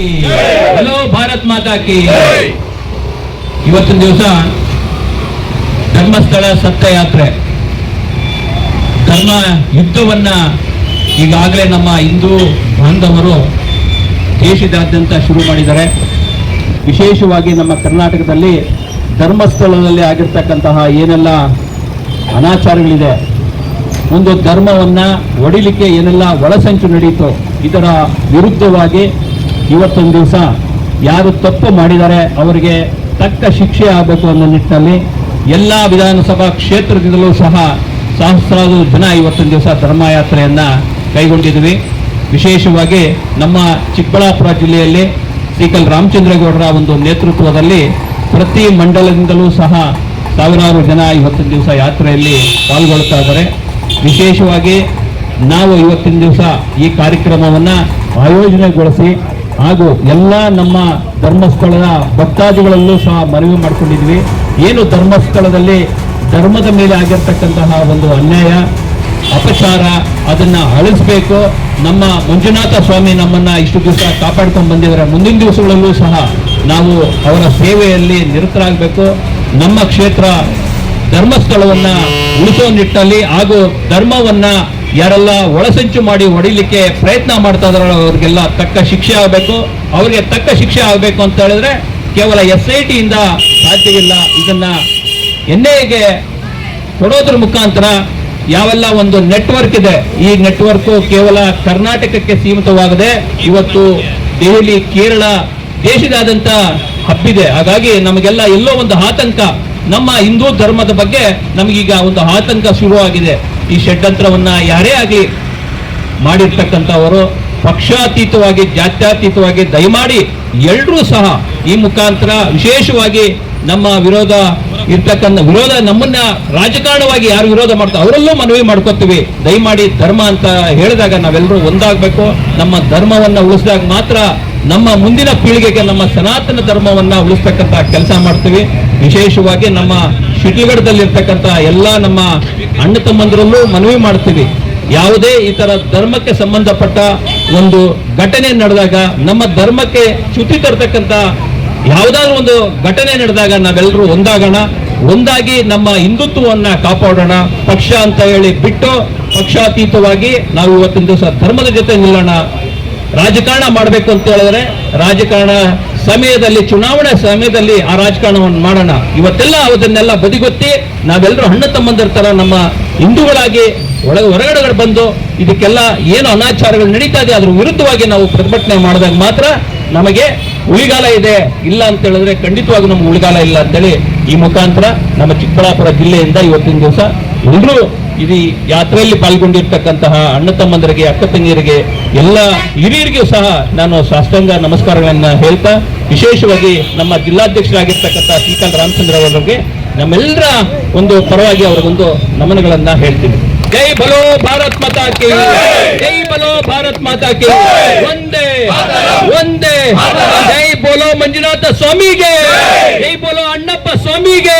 ಕಿ hello Bharat ಮಾತಾ ಕಿ ಇವತ್ತಿನ ದಿವಸ ಧರ್ಮಸ್ಥಳ ಸತ್ಯಯಾತ್ರೆ. ಧರ್ಮ ಯುದ್ಧವನ್ನ ಈಗಾಗಲೇ ನಮ್ಮ ಹಿಂದೂ ಬಾಂಧವರು ದೇಶದಾದ್ಯಂತ ಶುರು ಮಾಡಿದ್ದಾರೆ. ವಿಶೇಷವಾಗಿ ನಮ್ಮ ಕರ್ನಾಟಕದಲ್ಲಿ ಧರ್ಮಸ್ಥಳದಲ್ಲಿ ಆಗಿರ್ತಕ್ಕಂತಹ ಏನೆಲ್ಲ ಅನಾಚಾರಗಳಿದೆ ಒಂದು ಧರ್ಮವನ್ನ ಒಡಿಲಿಕ್ಕೆ ಏನೆಲ್ಲ ಒಳಸಂಚು ನಡೆಯಿತು ಇದರ ವಿರುದ್ಧವಾಗಿ ಇವತ್ತೊಂದು ದಿವಸ ಯಾರು ತಪ್ಪು ಮಾಡಿದ್ದಾರೆ ಅವರಿಗೆ ತಕ್ಕ ಶಿಕ್ಷೆ ಆಗಬೇಕು ಅನ್ನೋ ನಿಟ್ಟಿನಲ್ಲಿ ಎಲ್ಲ ವಿಧಾನಸಭಾ ಕ್ಷೇತ್ರದಿಂದಲೂ ಸಹ ಸಹಸ್ರಾರು ಜನ ಇವತ್ತೊಂದು ದಿವಸ ಧರ್ಮಯಾತ್ರೆಯನ್ನು ಕೈಗೊಂಡಿದ್ವಿ. ವಿಶೇಷವಾಗಿ ನಮ್ಮ ಚಿಕ್ಕಬಳ್ಳಾಪುರ ಜಿಲ್ಲೆಯಲ್ಲಿ ಶ್ರೀಕಲ್ ರಾಮಚಂದ್ರೇಗೌಡರ ಒಂದು ನೇತೃತ್ವದಲ್ಲಿ ಪ್ರತಿ ಮಂಡಲದಿಂದಲೂ ಸಹ ಸಾವಿರಾರು ಜನ ಇವತ್ತಿನ ದಿವಸ ಯಾತ್ರೆಯಲ್ಲಿ ಪಾಲ್ಗೊಳ್ತಾ ಇದ್ದಾರೆ. ವಿಶೇಷವಾಗಿ ನಾವು ಇವತ್ತಿನ ದಿವಸ ಈ ಕಾರ್ಯಕ್ರಮವನ್ನು ಆಯೋಜನೆಗೊಳಿಸಿ ಹಾಗೂ ಎಲ್ಲ ನಮ್ಮ ಧರ್ಮಸ್ಥಳದ ಭಕ್ತಾದಿಗಳಲ್ಲೂ ಸಹ ಮನವಿ ಮಾಡಿಕೊಂಡಿದ್ವಿ. ಏನು ಧರ್ಮಸ್ಥಳದಲ್ಲಿ ಧರ್ಮದ ಮೇಲೆ ಆಗಿರ್ತಕ್ಕಂತಹ ಒಂದು ಅನ್ಯಾಯ, ಅಪಚಾರ, ಅದನ್ನ ಅಳಿಸ್ಬೇಕು. ನಮ್ಮ ಮಂಜುನಾಥ ಸ್ವಾಮಿ ನಮ್ಮನ್ನ ಇಷ್ಟು ದಿವಸ ಕಾಪಾಡ್ಕೊಂಡು ಬಂದಿದ್ದಾರೆ. ಮುಂದಿನ ದಿವಸಗಳಲ್ಲೂ ಸಹ ನಾವು ಅವರ ಸೇವೆಯಲ್ಲಿ ನಿರತರಾಗಬೇಕು. ನಮ್ಮ ಕ್ಷೇತ್ರ ಧರ್ಮಸ್ಥಳವನ್ನ ಉಳಿಸೋ ನಿಟ್ಟಲ್ಲಿ ಹಾಗೂ ಧರ್ಮವನ್ನ ಯಾರೆಲ್ಲ ಒಳಸಂಚು ಮಾಡಿ ಹೊಡಿಲಿಕ್ಕೆ ಪ್ರಯತ್ನ ಮಾಡ್ತಾ ಇದಾರೋ ಅವ್ರಿಗೆಲ್ಲ ತಕ್ಕ ಶಿಕ್ಷೆ ಆಗಬೇಕು. ಅವರಿಗೆ ತಕ್ಕ ಶಿಕ್ಷೆ ಆಗಬೇಕು ಅಂತ ಹೇಳಿದ್ರೆ ಕೇವಲ ಎಸ್ ಐ ಟಿಯಿಂದ ಸಾಧ್ಯವಿಲ್ಲ. ಇದನ್ನ ಎನ್ ಐಗೆ ಕೊಡೋದ್ರ ಮುಖಾಂತರ ಯಾವೆಲ್ಲ ಒಂದು ನೆಟ್ವರ್ಕ್ ಇದೆ. ಈ ನೆಟ್ವರ್ಕ್ ಕೇವಲ ಕರ್ನಾಟಕಕ್ಕೆ ಸೀಮಿತವಾಗದೆ ಇವತ್ತು ದೆಹಲಿ, ಕೇರಳ ದೇಶದಾದಂತ ಹಬ್ಬಿದೆ. ಹಾಗಾಗಿ ನಮಗೆಲ್ಲ ಎಲ್ಲೋ ಒಂದು ಆತಂಕ ನಮ್ಮ ಹಿಂದೂ ಧರ್ಮದ ಬಗ್ಗೆ ನಮಗೀಗ ಒಂದು ಆತಂಕ ಶುರುವಾಗಿದೆ. ಈ ಷಡ್ಯಂತ್ರವನ್ನ ಯಾರೇ ಆಗಲಿ ಮಾಡಿರ್ತಕ್ಕಂಥವರು, ಪಕ್ಷಾತೀತವಾಗಿ, ಜಾತ್ಯಾತೀತವಾಗಿ ದಯಮಾಡಿ ಎಲ್ಲರೂ ಸಹ ಈ ಮುಖಾಂತರ ವಿಶೇಷವಾಗಿ ನಮ್ಮ ವಿರೋಧ ಇರ್ತಕ್ಕಂಥ, ವಿರೋಧ ನಮ್ಮನ್ನ ರಾಜಕಾರಣವಾಗಿ ಯಾರು ವಿರೋಧ ಮಾಡ್ತಾರೆ ಅವರಲ್ಲೂ ಮನವಿ ಮಾಡ್ಕೋತೀವಿ. ದಯಮಾಡಿ ಧರ್ಮ ಅಂತ ಹೇಳಿದಾಗ ನಾವೆಲ್ಲರೂ ಒಂದಾಗಬೇಕು. ನಮ್ಮ ಧರ್ಮವನ್ನ ಉಳಿಸಿದಾಗ ಮಾತ್ರ ನಮ್ಮ ಮುಂದಿನ ಪೀಳಿಗೆಗೆ, ನಮ್ಮ ಸನಾತನ ಧರ್ಮವನ್ನ ಉಳಿಸ್ತಕ್ಕಂಥ ಕೆಲಸ ಮಾಡ್ತೀವಿ. ವಿಶೇಷವಾಗಿ ನಮ್ಮ ಶಿಡ್ಲಗಢದಲ್ಲಿರ್ತಕ್ಕಂಥ ಎಲ್ಲ ನಮ್ಮ ಅಣ್ಣ ತಮ್ಮಂದರಲ್ಲೂ ಮನವಿ ಮಾಡ್ತೀವಿ. ಯಾವುದೇ ಈ ತರ ಧರ್ಮಕ್ಕೆ ಸಂಬಂಧಪಟ್ಟ ಒಂದು ಘಟನೆ ನಡೆದಾಗ, ನಮ್ಮ ಧರ್ಮಕ್ಕೆ ಚ್ಯುತಿ ತರ್ತಕ್ಕಂಥ ಯಾವುದಾದ್ರೂ ಒಂದು ಘಟನೆ ನಡೆದಾಗ ನಾವೆಲ್ಲರೂ ಒಂದಾಗೋಣ. ಒಂದಾಗಿ ನಮ್ಮ ಹಿಂದುತ್ವವನ್ನ ಕಾಪಾಡೋಣ. ಪಕ್ಷ ಅಂತ ಹೇಳಿ ಬಿಟ್ಟು ಪಕ್ಷಾತೀತವಾಗಿ ನಾವು ಇವತ್ತಿನ ದಿವಸ ಧರ್ಮದ ಜೊತೆ ನಿಲ್ಲೋಣ. ರಾಜಕಾರಣ ಮಾಡಬೇಕು ಅಂತ ಹೇಳಿದ್ರೆ ರಾಜಕಾರಣ ಸಮಯದಲ್ಲಿ, ಚುನಾವಣೆ ಸಮಯದಲ್ಲಿ ಆ ರಾಜಕಾರಣವನ್ನು ಮಾಡೋಣ. ಇವತ್ತೆಲ್ಲ ಅದನ್ನೆಲ್ಲ ಬದಿಗೊತ್ತಿ ನಾವೆಲ್ಲರೂ ಹಣ್ಣು ತಮ್ಮಂದಿರ ತರ ನಮ್ಮ ಹಿಂದೂಗಳಾಗಿ ಒಳಗೆ ಹೊರಗಡೆ ಬಂದು ಇದಕ್ಕೆಲ್ಲ ಏನು ಅನಾಚಾರಗಳು ನಡೀತಾ ಇದೆ, ಅದ್ರ ವಿರುದ್ಧವಾಗಿ ನಾವು ಪ್ರತಿಭಟನೆ ಮಾಡಿದಾಗ ಮಾತ್ರ ನಮಗೆ ಉಳಿಗಾಲ ಇದೆ, ಇಲ್ಲ ಅಂತ ಹೇಳಿದ್ರೆ ಖಂಡಿತವಾಗಿ ನಮ್ಗೆ ಉಳಿಗಾಲ ಇಲ್ಲ ಅಂತೇಳಿ ಈ ಮುಖಾಂತರ ನಮ್ಮ ಚಿಕ್ಕಬಳ್ಳಾಪುರ ಜಿಲ್ಲೆಯಿಂದ ಇವತ್ತಿನ ದಿವಸ ಎಲ್ಲರೂ ಇದು ಯಾತ್ರೆಯಲ್ಲಿ ಪಾಲ್ಗೊಂಡಿರ್ತಕ್ಕಂತಹ ಅಣ್ಣ ತಮ್ಮಂದರಿಗೆ, ಅಕ್ಕ ತಂಗಿಯರಿಗೆ, ಎಲ್ಲ ಹಿರಿಯರಿಗೂ ಸಹ ನಾನು ಸಾಷ್ಟಾಂಗ ನಮಸ್ಕಾರಗಳನ್ನ ಹೇಳ್ತಾ, ವಿಶೇಷವಾಗಿ ನಮ್ಮ ಜಿಲ್ಲಾಧ್ಯಕ್ಷರಾಗಿರ್ತಕ್ಕಂಥ ಶ್ರೀಕಾಂತ್ ರಾಮಚಂದ್ರ ಅವರಿಗೆ ನಮ್ಮೆಲ್ಲರ ಒಂದು ಪರವಾಗಿ ಅವರಿಗೊಂದು ನಮನಗಳನ್ನ ಹೇಳ್ತೀನಿ. ಜೈ ಬಲೋ ಭಾರತ್ ಮಾತಾ ಕಿ ಜೈ ಬಲೋ ಭಾರತ್ ಮಾತಾ ಕಿ ಒಂದೇ ಒಂದೇ ಜೈ ಬೋಲೋ ಮಂಜುನಾಥ ಸ್ವಾಮಿಗೆ ಜೈ ಬೋಲೋ ಅಣ್ಣಪ್ಪ ಸ್ವಾಮಿಗೆ